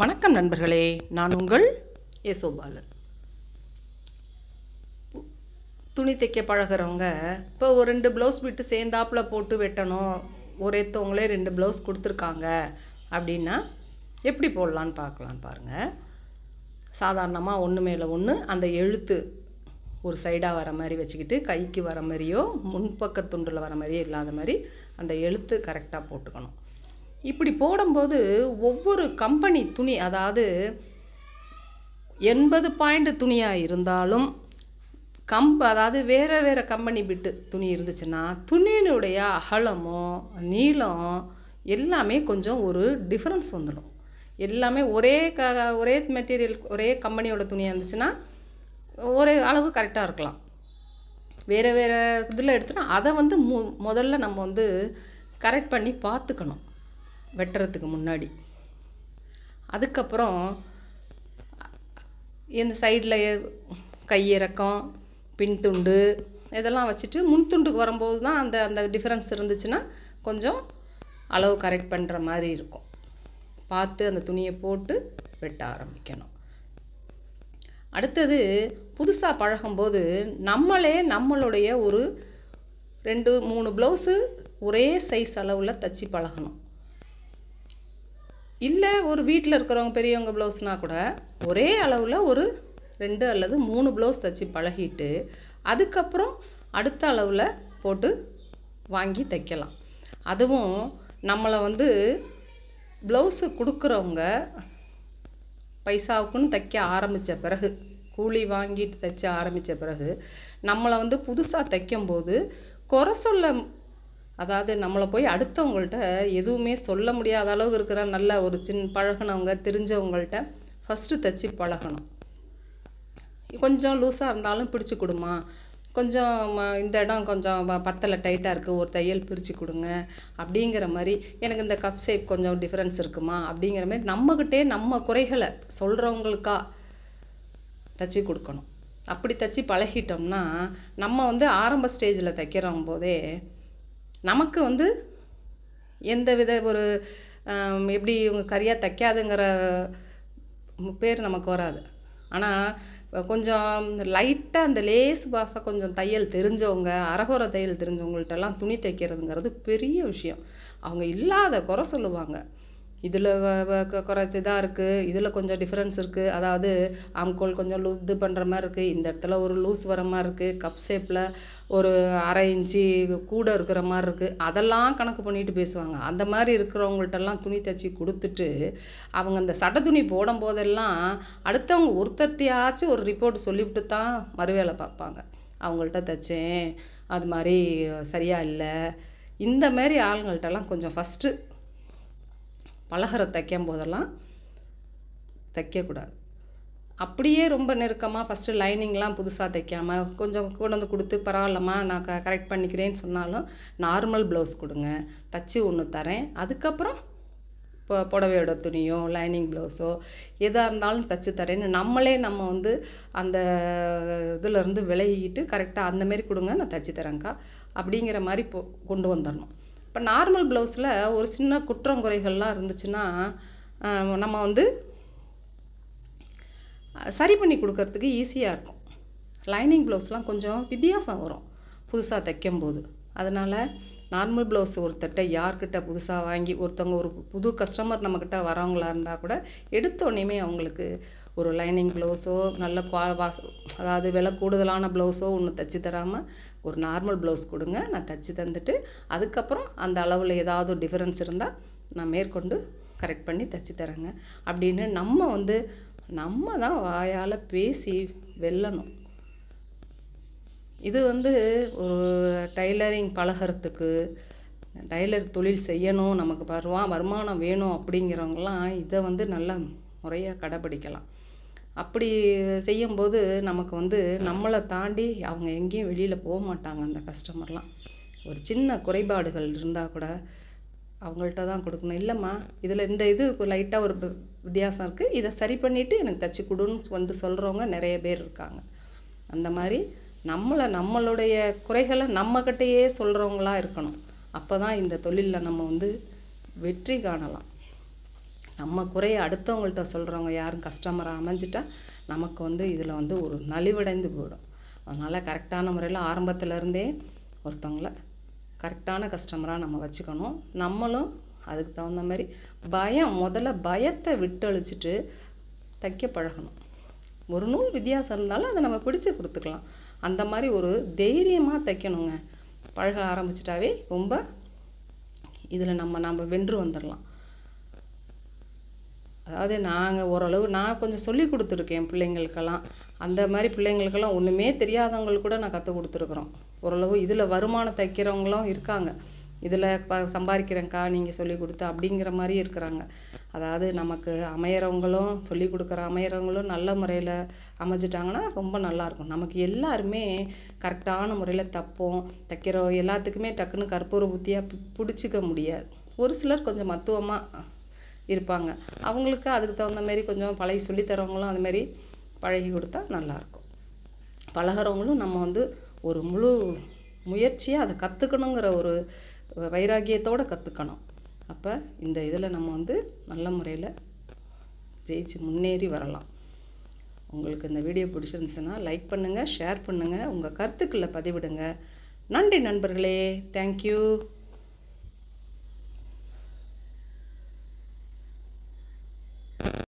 வணக்கம் நண்பர்களே நான் உங்கள் யசோபாலன் துணி தைக்க பழகுறவங்க இப்போ ஒரு ரெண்டு ப்ளவுஸ் விட்டு சேர்ந்தாப்புல போட்டு வெட்டணும் ஒரேத்தவங்களே ரெண்டு ப்ளவுஸ் கொடுத்துருக்காங்க அப்படின்னா எப்படி போடலான்னு பார்க்கலாம் பாருங்கள் சாதாரணமாக ஒன்று மேலே ஒன்று அந்த எழுத்து ஒரு சைடாக வர மாதிரி வச்சுக்கிட்டு கைக்கு வர மாதிரியோ முன்பக்க துண்டில் வர மாதிரியோ இல்லாத மாதிரி அந்த எழுத்து கரெக்டாக போட்டுக்கணும். இப்படி போடும்போது ஒவ்வொரு கம்பெனி துணி அதாவது எண்பது பாயிண்ட் துணியாக இருந்தாலும் கம்ப் அதாவது வேறு வேறு கம்பெனி பிட்டு துணி இருந்துச்சுன்னா துணியினுடைய அகலமோ நீளம் எல்லாமே கொஞ்சம் ஒரு டிஃப்ரென்ஸ் வந்துடும். எல்லாமே ஒரே க ஒரே மெட்டீரியல் ஒரே கம்பெனியோட துணியாக இருந்துச்சுன்னா ஒரே அளவு கரெக்டாக இருக்கலாம். வேறு வேறு இதில் எடுத்துனா அதை வந்து மு முதல்ல நம்ம வந்து கரெக்ட் பண்ணி பார்த்துக்கணும். வெட்டுறதுக்கு முன்னாடி. அதுக்கப்புறம் இந்த சைடில் கையிறக்கம் பின் துண்டு இதெல்லாம் வச்சுட்டு முன் துண்டுக்கு வரும்போது தான் அந்த அந்த டிஃப்ரென்ஸ் இருந்துச்சுன்னா கொஞ்சம் அளவு கரெக்ட் பண்ணுற மாதிரி இருக்கும். பார்த்து அந்த துணியை போட்டு வெட்ட ஆரம்பிக்கணும். அடுத்தது புதுசாக பழகும்போது நம்மளே நம்மளுடைய ஒரு ரெண்டு மூணு ப்ளவுஸு ஒரே சைஸ் அளவில் தச்சு பழகணும். இல்லை ஒரு வீட்டில் இருக்கிறவங்க பெரியவங்க ப்ளவுஸ்னால் கூட ஒரே அளவில் ஒரு ரெண்டு அல்லது மூணு ப்ளவுஸ் தைச்சி பழகிட்டு அதுக்கப்புறம் அடுத்த அளவில் போட்டு வாங்கி தைக்கலாம். அதுவும் நம்மளை வந்து ப்ளவுஸு கொடுக்குறவங்க பைசாவுக்குன்னு தைக்க ஆரம்பித்த பிறகு கூலி வாங்கிட்டு தைச்ச ஆரம்பித்த பிறகு நம்மளை வந்து புதுசாக தைக்கும்போது குறை சொல்ல அதாவது நம்மளை போய் அடுத்தவங்கள்ட்ட எதுவுமே சொல்ல முடியாத அளவுக்கு இருக்கிற நல்ல ஒரு சின் பழகுனவங்க தெரிஞ்சவங்கள்ட்ட ஃபஸ்ட்டு தைச்சி பழகணும். கொஞ்சம் லூஸாக இருந்தாலும் பிடிச்சி கொடுமா. கொஞ்சம் ம- இந்த இடம் கொஞ்சம் ப- பத்தலை டைட்டாக இருக்குது ஒரு தையல் பிரித்து கொடுங்க. அப்படிங்கிற மாதிரி எனக்கு இந்த கப் ஷேப் கொஞ்சம் டிஃப்ரென்ஸ் இருக்குமா? அப்படிங்கிற மாதிரி நம்மக்கிட்டே நம்ம குறைகளை சொல்கிறவங்களுக்கா தச்சு கொடுக்கணும். அப்படி தச்சு பழகிட்டோம்னா நம்ம வந்து ஆரம்ப ஸ்டேஜில் தைக்கிறோம் போதே நமக்கு வந்து எந்த வித ஒரு எப்படி இவங்க சரியாக தைக்காதுங்கிற பேர் நமக்கு வராது. ஆனால் கொஞ்சம் லைட்டாக அந்த லேஸ் பாசம் கொஞ்சம் தையல் தெரிஞ்சவங்க அரகுர தையல் தெரிஞ்சவங்கள்ட்டெல்லாம் துணி தைக்கிறதுங்கிறது பெரிய விஷயம். அவங்க இல்லாத குறை சொல்லுவாங்க. இதில் குறைச்சி இதாக இருக்குது இதில் கொஞ்சம் டிஃப்ரென்ஸ் இருக்குது அதாவது ஆம்கோல் கொஞ்சம் லூ இது பண்ணுற மாதிரி இருக்குது இந்த இடத்துல ஒரு லூஸ் வர மாதிரி இருக்குது கப் ஷேப்பில் ஒரு அரை இன்ச்சு கூட இருக்கிற மாதிரி இருக்குது அதெல்லாம் கணக்கு பண்ணிட்டு பேசுவாங்க. அந்த மாதிரி இருக்கிறவங்கள்ட்டெல்லாம் துணி தைச்சி கொடுத்துட்டு அவங்க அந்த சட்டை துணி போடும் போதெல்லாம் அடுத்தவங்க ஒருத்தட்டியாச்சும் ஒரு ரிப்போர்ட் சொல்லிவிட்டு தான் மறுவேலை பார்ப்பாங்க. அவங்கள்ட்ட தைச்சேன் அது மாதிரி சரியாக இல்லை. இந்த மாதிரி ஆளுங்கள்ட்டெல்லாம் கொஞ்சம் ஃபஸ்ட்டு பலகரை தைக்கும் போதெல்லாம் தைக்கக்கூடாது. அப்படியே ரொம்ப நெருக்கமாக ஃபஸ்ட்டு லைனிங்லாம் புதுசாக தைக்காமல் கொஞ்சம் கொண்டு வந்து கொடுத்து பரவாயில்லம்மா நான் க கரெக்ட் பண்ணிக்கிறேன்னு சொன்னாலும் நார்மல் ப்ளவுஸ் கொடுங்க. தச்சு ஒன்று தரேன். அதுக்கப்புறம் இப்போ புடவையோட துணியோ லைனிங் ப்ளவுஸோ எதாக இருந்தாலும் தச்சு தரேன்னு நம்மளே நம்ம வந்து அந்த இதிலேருந்து விலகிக்கிட்டு கரெக்டாக அந்தமாரி கொடுங்க நான் தச்சு தரேங்க்கா அப்படிங்கிற மாதிரி போ கொண்டு வந்துடணும். இப்போ நார்மல் ப்ளவுஸில் ஒரு சின்ன குற்றம் குறைகள்லாம் இருந்துச்சுன்னா நம்ம வந்து சரி பண்ணி கொடுக்கறதுக்கு ஈஸியாக இருக்கும். லைனிங் ப்ளவுஸ்லாம் கொஞ்சம் வித்தியாசம் வரும் புதுசாக தைக்கும்போது. அதனால் நார்மல் ப்ளவுஸ் ஒருத்தட்ட யார்கிட்ட புதுசாக வாங்கி ஒருத்தவங்க ஒரு புது கஸ்டமர் நம்மக்கிட்ட வரவங்களா இருந்தால் கூட எடுத்தோடனேமே அவங்களுக்கு ஒரு லைனிங் ப்ளவுஸோ நல்ல குவா வாஸ் அதாவது விலை கூடுதலான ப்ளவுஸோ ஒன்று தைச்சி தராமல் ஒரு நார்மல் ப்ளவுஸ் கொடுங்க. நான் தைச்சி தந்துட்டு அதுக்கப்புறம் அந்த அளவில் ஏதாவது டிஃபரன்ஸ் இருந்தால் நான் மேற்கொண்டு கரெக்ட் பண்ணி தைச்சி தரேங்க. அப்படின்னு நம்ம வந்து நம்ம தான் வாயால் பேசி வெல்லணும். இது வந்து ஒரு டைலரிங் பழகிறதுக்கு டைலர் தொழில் செய்யணும் நமக்கு வருவா வருமானம் வேணும் அப்படிங்கிறவங்களாம் இதை வந்து நல்ல முறையாக கடைப்பிடிக்கலாம் அப்படி செய்யும்போது நமக்கு வந்து நம்மளை தாண்டி அவங்க எங்கேயும் வெளியில் போக மாட்டாங்க அந்த கஸ்டமர்லாம். ஒரு சின்ன குறைபாடுகள் இருந்தால் கூட அவங்கள்ட்ட தான் கொடுக்கணும். இல்லைம்மா இதில் இந்த இது லைட்டாக ஒரு வித்தியாசம் இருக்குது இதை சரி பண்ணிவிட்டு எனக்கு தச்சு கொடுன்னு வந்து சொல்கிறவங்க நிறைய பேர் இருக்காங்க. அந்த மாதிரி நம்மளை நம்மளுடைய குறைகளை நம்மக்கிட்டேயே சொல்கிறவங்களா இருக்கணும். அப்போ தான் இந்த தொழிலில் நம்ம வந்து வெற்றி காணலாம். நம்ம குறைய அடுத்தவங்கள்ட்ட சொல்கிறவங்க யாரும் கஸ்டமராக அமைஞ்சிட்டா நமக்கு வந்து இதில் வந்து ஒரு நலிவடைந்து போயிடும். அதனால் கரெக்டான முறையில் ஆரம்பத்துல இருந்தே ஒருத்தவங்கள கரெக்டான கஸ்டமராக நம்ம வச்சுக்கணும். நம்மளும் அதுக்கு தகுந்த மாதிரி பயம் முதல்ல பயத்தை விட்டழிச்சிட்டு தைக்க பழகணும். ஒரு நூல் வித்தியாசம் இருந்தாலும் அதை நம்ம பிடிச்சி கொடுத்துக்கலாம். அந்த மாதிரி ஒரு தைரியமாக தைக்கணுங்க. பழக ஆரம்பிச்சிட்டாவே ரொம்ப இதில் நம்ம நம்ம வென்று வந்துடலாம் அதாவது நாங்கள் ஓரளவு நான் கொஞ்சம் சொல்லி கொடுத்துருக்கேன் பிள்ளைங்களுக்கெல்லாம். அந்த மாதிரி பிள்ளைங்களுக்கெல்லாம் ஒன்றுமே தெரியாதவங்களுக்கு கூட நான் கற்றுக் கொடுத்துருக்குறோம். ஓரளவு இதில் வருமானம் தைக்கிறவங்களும் இருக்காங்க. இதில் ப சம்பாதிக்கிறேங்க்கா நீங்கள் சொல்லி கொடுத்து அப்படிங்கிற மாதிரி இருக்கிறாங்க. அதாவது நமக்கு அமையிறவங்களும் சொல்லி கொடுக்குற அமையிறவங்களும் நல்ல முறையில் அமைஞ்சிட்டாங்கன்னா ரொம்ப நல்லாயிருக்கும். நமக்கு எல்லாருமே கரெக்டான முறையில் தப்போம். தைக்கிற எல்லாத்துக்குமே டக்குன்னு கற்பூர புத்தியாக பிடிச்சிக்க முடியாது. ஒரு சிலர் கொஞ்சம் மத்துவமாக இருப்பாங்க. அவங்களுக்கு அதுக்கு தகுந்த மாரி கொஞ்சம் பழகி சொல்லித்தரவங்களும் அதுமாரி பழகி கொடுத்தா நல்லாயிருக்கும் பழகிறவங்களும் நம்ம வந்து ஒரு முழு முயற்சியாக அதை கற்றுக்கணுங்கிற ஒரு வைராகியத்தோடு கற்றுக்கணும் அப்போ இந்த இதில் நம்ம வந்து நல்ல முறையில் ஜெயிச்சு முன்னேறி வரலாம். உங்களுக்கு இந்த வீடியோ பிடிச்சிருந்துச்சுன்னா லைக் பண்ணுங்கள் ஷேர் பண்ணுங்கள் உங்கள் கருத்துக்களை பதிவிடுங்க. நன்றி நண்பர்களே. தேங்க்யூ.